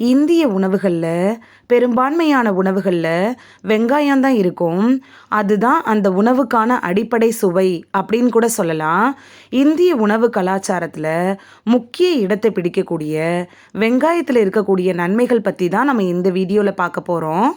இந்திய உணவுகளில் பெரும்பான்மையான உணவுகளில் வெங்காயம் தான் இருக்கும். அதுதான் அந்த உணவுக்கான அடிப்படை சுவை அப்படின்னு கூட சொல்லலாம். இந்திய உணவு கலாச்சாரத்தில் முக்கிய இடத்தை பிடிக்கக்கூடிய வெங்காயத்தில் இருக்கக்கூடிய நன்மைகள் பற்றி தான் நம்ம இந்த வீடியோவில் பார்க்க போகிறோம்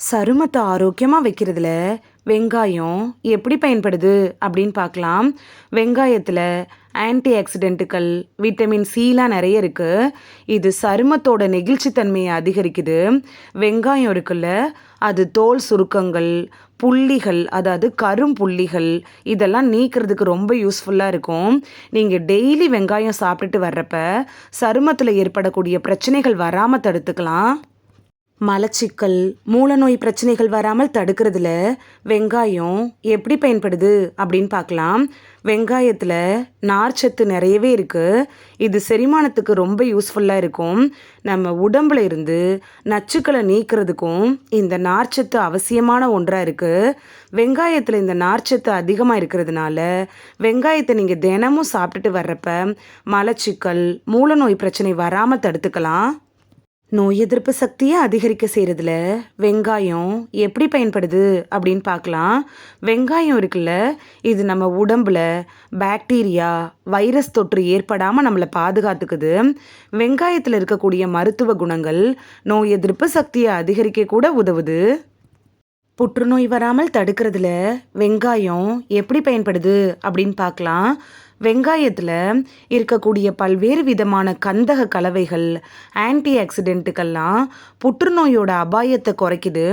சருமத்தை ஆரோக்கியமாக வைக்கிறதுல வெங்காயம் எப்படி பயன்படுது அப்படின்னு பார்க்கலாம். வெங்காயத்தில் ஆன்டி ஆக்சிடென்ட்டுகள் விட்டமின் சிலாம் நிறைய இருக்குது இது சருமத்தோட நெகிழ்ச்சித்தன்மையை அதிகரிக்குது. வெங்காயம் இருக்குல்ல அது தோல் சுருக்கங்கள் புள்ளிகள் அதாவது கரும் புள்ளிகள் இதெல்லாம் நீக்கிறதுக்கு ரொம்ப யூஸ்ஃபுல்லாக இருக்கும். நீங்கள் டெய்லி வெங்காயம் சாப்பிட்டுட்டு வர்றப்ப சருமத்தில் ஏற்படக்கூடிய பிரச்சனைகள் வராமல் தடுத்துக்கலாம். மலச்சிக்கல் மூலநோய் பிரச்சனைகள் வராமல் தடுக்கிறதுல வெங்காயம் எப்படி பயன்படுது அப்படின்னு பார்க்கலாம். வெங்காயத்தில் நார்ச்சத்து நிறையவே இருக்குது இது செரிமானத்துக்கு ரொம்ப யூஸ்ஃபுல்லாக இருக்கும். நம்ம உடம்புல இருந்து நச்சுக்களை நீக்கிறதுக்கும் இந்த நார்ச்சத்து அவசியமான ஒன்றாக இருக்குது வெங்காயத்தில் இந்த நார்ச்சத்து அதிகமாக இருக்கிறதுனால வெங்காயத்தை நீங்கள் தினமும் சாப்பிட்டுட்டு வர்றப்ப மலச்சிக்கல் மூலநோய் பிரச்சனை வராமல் தடுத்துக்கலாம். நோய் எதிர்ப்பு சக்தியை அதிகரிக்க செய்கிறதுல வெங்காயம் எப்படி பயன்படுது அப்படின்னு பார்க்கலாம். வெங்காயம் இருக்குல்ல இது நம்ம உடம்புல பாக்டீரியா வைரஸ் தொற்று ஏற்படாமல் நம்மளை பாதுகாத்துக்குது. வெங்காயத்தில் இருக்கக்கூடிய மருத்துவ குணங்கள் நோய் எதிர்ப்பு சக்தியை அதிகரிக்க கூட உதவுது. புற்றுநோய் வராமல் தடுக்கிறதுல வெங்காயம் எப்படி பயன்படுது அப்படின்னு பார்க்கலாம். வெங்காயத்தில் இருக்கக்கூடிய பல்வேறு விதமான கந்தக கலவைகள் ஆன்டி ஆக்சிடென்ட்டுக்கெல்லாம் புற்றுநோயோட அபாயத்தை குறைக்குது.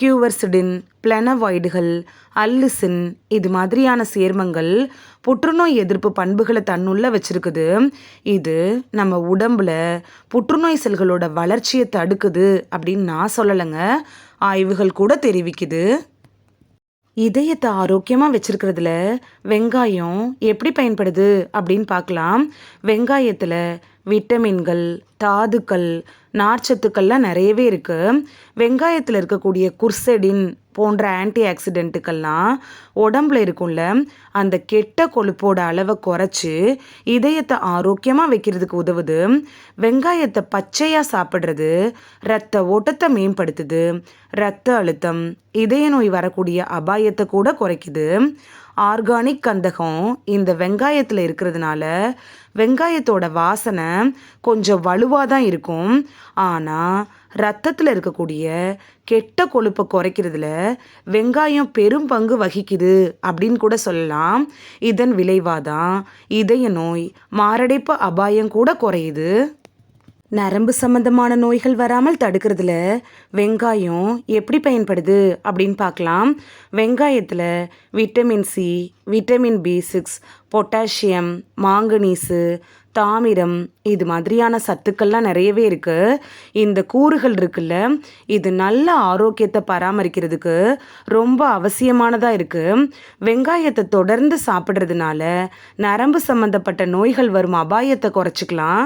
கியூவர்சிடின் பிளனவாய்டுகள் அல்லிசின் இது மாதிரியான சேர்மங்கள் புற்றுநோய் எதிர்ப்பு பண்புகளை தன்னுள்ள வச்சிருக்குது. இது நம்ம உடம்புல புற்றுநோய் செல்களோட வளர்ச்சியை தடுக்குது அப்படின்னு நான் சொல்லலைங்க. ஆய்வுகள் கூட தெரிவிக்குது. இதயத்தை ஆரோக்கியமாக வச்சிருக்கிறதுல வெங்காயம் எப்படி பயன்படுது அப்படின்னு பார்க்கலாம். வெங்காயத்தில் விட்டமின்கள் தாதுக்கள் நார்ச்சத்துக்கள்லாம் நிறையவே இருக்குது வெங்காயத்தில் இருக்கக்கூடிய குர்செடின் போன்ற ஆன்டி ஆக்சிடென்ட்டுக்கெல்லாம் உடம்புல இருக்கும்ல அந்த கெட்ட கொழுப்போட அளவை குறைச்சி இதயத்தை ஆரோக்கியமாக வைக்கிறதுக்கு உதவுது. வெங்காயத்தை பச்சையாக சாப்பிட்றது ரத்த ஓட்டத்தை மேம்படுத்துது. ரத்த அழுத்தம் இதய நோய் வரக்கூடிய அபாயத்தை கூட குறைக்குது. ஆர்கானிக் கந்தகம் இந்த வெங்காயத்தில் இருக்கிறதுனால வெங்காயத்தோட வாசனை கொஞ்சம் வலுவாக தான் இருக்கும். ஆனால் ரத்தத்தில் இருக்கக்கூடிய கெட்ட கொழுப்பை குறைக்கிறதுல வெங்காயம் பெரும் பங்கு வகிக்குது அப்படின்னு கூட சொல்லலாம். இதன் விளைவாக தான் இதய நோய் மாரடைப்பு அபாயம் கூட குறையுது. நரம்பு சம்பந்தமான நோய்கள் வராமல் தடுக்கிறதுல வெங்காயம் எப்படி பயன்படுது அப்படின்னு பார்க்கலாம். வெங்காயத்தில் vitamin C vitamin B six potassium manganese தாமிரம் இது மாதிரியான சத்துக்கள்லாம் நிறையவே இருக்குது இந்த கூறுகள் இருக்குல்ல இது நல்ல ஆரோக்கியத்தை பராமரிக்கிறதுக்கு ரொம்ப அவசியமானதாக இருக்குது வெங்காயத்தை தொடர்ந்து சாப்பிட்றதுனால நரம்பு சம்மந்தப்பட்ட நோய்கள் வரும் அபாயத்தை குறைச்சிக்கலாம்.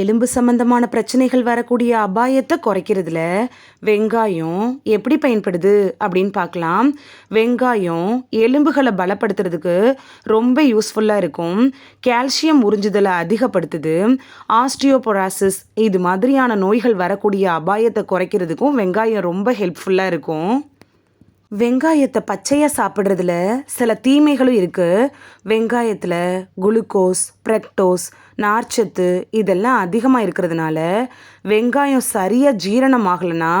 எலும்பு சம்பந்தமான பிரச்சனைகள் வரக்கூடிய அபாயத்தை குறைக்கிறதுல வெங்காயம் எப்படி பயன்படுது அப்படின்னு பார்க்கலாம். வெங்காயம் எலும்புகளை பலப்படுத்துறதுக்கு ரொம்ப யூஸ்ஃபுல்லாக இருக்கும். கால்சியம் உறிஞ்சுதலை அதிகப்படுத்துது. ஆஸ்டியோபொராசிஸ் இது மாதிரியான நோய்கள் வரக்கூடிய அபாயத்தை குறைக்கிறதுக்கும் வெங்காயம் ரொம்ப ஹெல்ப்ஃபுல்லாக இருக்கும். வெங்காயத்தை பச்சையாக சாப்பிட்றதுல சில தீமைகளும் இருக்குது வெங்காயத்தில் குளுக்கோஸ் பிரக்டோஸ் நார்ச்சத்து இதெல்லாம் அதிகமாக இருக்கிறதுனால வெங்காயம் சரியாக ஜீரணம் ஆகலைன்னா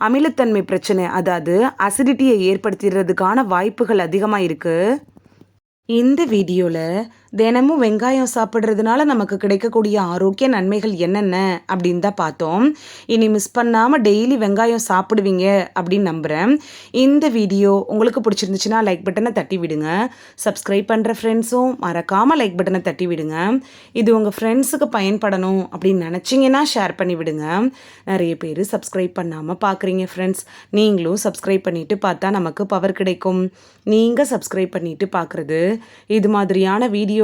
அமிலத்தன்மை பிரச்சனை அதாவது அசிடிட்டியை ஏற்படுத்திடுறதுக்கான வாய்ப்புகள் அதிகமாக இருக்குது இந்த வீடியோவில் தினமும் வெங்காயம் சாப்பிட்றதுனால நமக்கு கிடைக்கக்கூடிய ஆரோக்கிய நன்மைகள் என்னென்ன அப்படின்னு தான் பார்த்தோம். இனி மிஸ் பண்ணாமல் டெய்லி வெங்காயம் சாப்பிடுவீங்க அப்படின்னு நம்புகிறேன் இந்த வீடியோ உங்களுக்கு பிடிச்சிருந்துச்சுன்னா லைக் பட்டனை தட்டி விடுங்க. சப்ஸ்கிரைப் பண்ணுற ஃப்ரெண்ட்ஸும் மறக்காமல் லைக் பட்டனை தட்டி விடுங்க. இது உங்கள் ஃப்ரெண்ட்ஸுக்கு பயன்படணும் அப்படின்னு நினச்சிங்கன்னா ஷேர் பண்ணி விடுங்க. நிறைய பேர் சப்ஸ்கிரைப் பண்ணாமல் பார்க்குறீங்க ஃப்ரெண்ட்ஸ் நீங்களும் சப்ஸ்கிரைப் பண்ணிவிட்டு பார்த்தா நமக்கு பவர் கிடைக்கும். நீங்கள் சப்ஸ்கிரைப் பண்ணிவிட்டு பார்க்குறது இது மாதிரியான வீடியோ